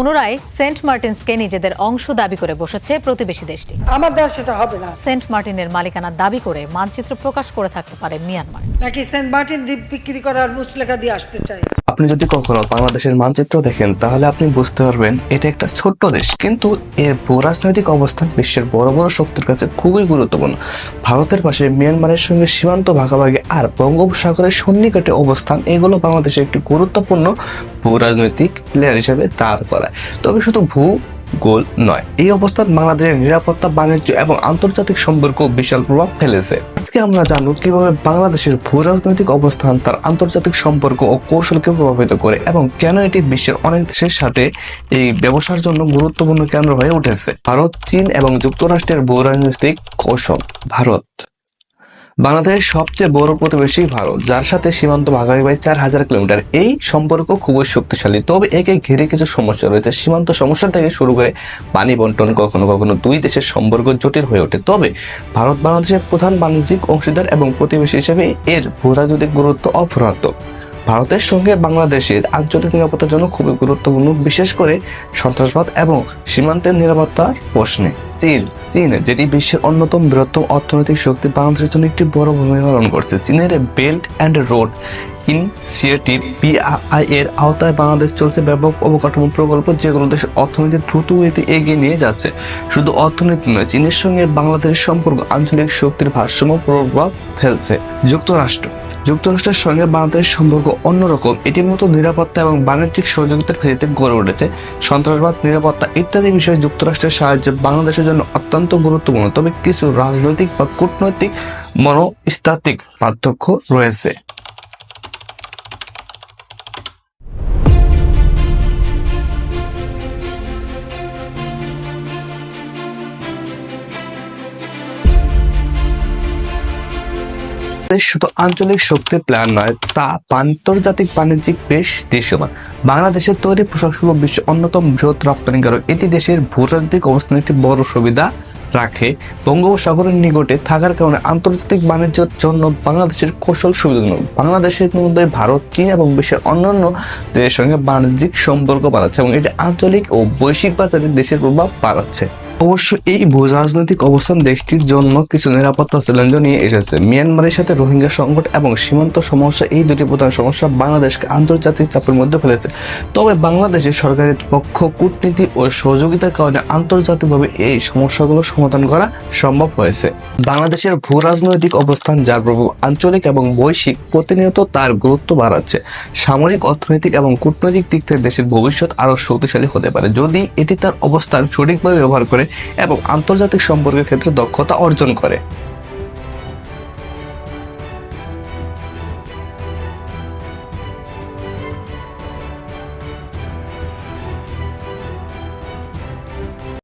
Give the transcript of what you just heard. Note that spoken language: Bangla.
পুনরায় সেন্ট মার্টিনসকে নিজেদের অংশ দাবি করে বসেছে প্রতিবেশী দেশটি। আমার দেওয়া সেটা হবে না। সেন্ট মার্টিনের মালিকানা দাবি করে মানচিত্র প্রকাশ করে থাকতে পারে মিয়ানমার। নাকি সেন্ট মার্টিন দ্বীপ বিক্রি করার মুচলেখা দিয়ে আসতে চাই আপনি যদি কখনো বাংলাদেশের মানচিত্র দেখেন, তাহলে আপনি বুঝতে পারবেন এটা একটা ছোট্ট দেশ। কিন্তু এর ভূরাজনৈতিক অবস্থান বিশ্বের বড় বড় শক্তির কাছে খুবই গুরুত্বপূর্ণ। ভারতের পাশে মিয়ানমারের সঙ্গে সীমান্ত ভাগাভাগি আর বঙ্গোপসাগরের সন্নিকটে অবস্থান, এগুলো বাংলাদেশের একটি গুরুত্বপূর্ণ ভূরাজনৈতিক প্লেয়ার হিসেবে দাঁড় করায়। তবে শুধু ভূ গোল নয়। এই অবস্থান বাংলাদেশের নিরাপত্তা, বাণিজ্য এবং আন্তর্জাতিক সম্পর্ক বিশাল প্রভাব ফেলেছে। আজকে আমরা জানব কীভাবে বাংলাদেশের ভূ রাজনৈতিক অবস্থান, তার আন্তর্জাতিক সম্পর্ক ও কৌশলকে প্রভাবিত করে এবং কেন এটি বিশ্বের অনেক দেশের সাথে এই ব্যবসার জন্য গুরুত্বপূর্ণ কেন্দ্র হয়ে উঠেছে। ভারত, চীন এবং যুক্তরাষ্ট্রের ভূ রাজনৈতিক কৌশল। ভারত। বাংলাদেশের সবচেয়ে বড় প্রতিবেশী ভারত, যার সাথে সীমান্ত ভাগাভাগি প্রায় চার হাজার কিলোমিটার। এই সম্পর্ক খুবই শক্তিশালী। তবে একে ঘিরে কিছু সমস্যা রয়েছে। সীমান্ত সমস্যা থেকে শুরু করে পানি বন্টন কখনো কখনো দুই দেশের সম্পর্ক জটিল হয়ে ওঠে। তবে ভারত বাংলাদেশের প্রধান বাণিজ্যিক অংশীদার এবং প্রতিবেশী হিসেবে এর ভূরাজনৈতিক গুরুত্ব অপরান্ত ভারতের সঙ্গে বাংলাদেশের আঞ্চলিক নিরাপত্তার জন্য খুবই গুরুত্বপূর্ণ, বিশেষ করে সন্ত্রাসবাদ এবং সীমান্তের নিরাপত্তার প্রশ্নে। চীন চীন, যেটি বিশ্বের অন্যতম বৃহত্তম অর্থনৈতিক শক্তি, বাংলাদেশের জন্য একটি বড় ভূমিকা পালন করছে। চীনের বেল্ট অ্যান্ড রোড ইনিশিয়েটিভ পিআই এর আওতায় বাংলাদেশ চলছে ব্যাপক অবকাঠামো প্রকল্প, যেগুলো দেশের অর্থনীতি দ্রুত গতিতে এগিয়ে নিয়ে যাচ্ছে। শুধু অর্থনীতি নয়, চীনের সঙ্গে বাংলাদেশের সম্পর্ক, আঞ্চলিক শক্তির ভারসাম্য প্রভাব ফেলছে। যুক্তরাষ্ট্র যুক্তরাষ্ট্রের সঙ্গে বাংলাদেশের সম্পর্ক অন্যরকম, এটির মতো নিরাপত্তা এবং বাণিজ্যিক সহযোগিতার ভিত্তিতে গড়ে উঠেছে। সন্ত্রাসবাদ, নিরাপত্তা ইত্যাদি বিষয়ে যুক্তরাষ্ট্রের সাহায্য বাংলাদেশের জন্য অত্যন্ত গুরুত্বপূর্ণ। তবে কিছু রাজনৈতিক বা কূটনৈতিক মনস্তাত্ত্বিক পার্থক্য রয়েছে। বাংলাদেশ শুধু আঞ্চলিক শক্তির প্ল্যান নয়, তা আন্তর্জাতিক বাণিজ্যিক বেশ দৃশ্যমান। বাংলাদেশের তৈরি পোশাক শিল্প বিশ্বের অন্যতম বৃহৎ রপ্তানিকারক এটি দেশের ভূরাজনৈতিক অবস্থানে একটি বড় সুবিধা রাখে। বঙ্গোপসাগরের নিকটে থাকার কারণে আন্তর্জাতিক বাণিজ্যের জন্য বাংলাদেশের কৌশল সুবিধাজনক। বাংলাদেশের মধ্যে ভারত, চীন এবং বিশ্বের অন্যান্য দেশের সঙ্গে বাণিজ্যিক সম্পর্ক বাড়াচ্ছে এবং এটি আঞ্চলিক ও বৈশ্বিক বাজারে দেশের প্রভাব বাড়াচ্ছে। অবশ্য এই ভূরাজনৈতিক অবস্থান দেশটির জন্য কিছু নিরাপত্তা চ্যালেঞ্জ নিয়ে এসেছে। মিয়ানমারের সাথে রোহিঙ্গা সংকট এবং সীমান্ত সমস্যা, এই দুটি প্রধান সমস্যা বাংলাদেশকে আন্তর্জাতিক চাপের মধ্যে ফেলেছে। তবে বাংলাদেশের সরকারের পক্ষ, কূটনীতি ও সহযোগিতার কারণে আন্তর্জাতিকভাবে এই সমস্যাগুলো সমাধান করা সম্ভব হয়েছে। বাংলাদেশের ভূ রাজনৈতিক অবস্থান, যার প্রভাব আঞ্চলিক এবং বৈশ্বিক, প্রতিনিয়ত তার গুরুত্ব বাড়াচ্ছে। সামরিক, অর্থনৈতিক এবং কূটনৈতিক দিক থেকে দেশের ভবিষ্যৎ আরও শক্তিশালী হতে পারে। যদি এটি তার অবস্থান সঠিকভাবে ব্যবহার করে এবং আন্তর্জাতিক সম্পর্কের ক্ষেত্রে দক্ষতা অর্জন করে।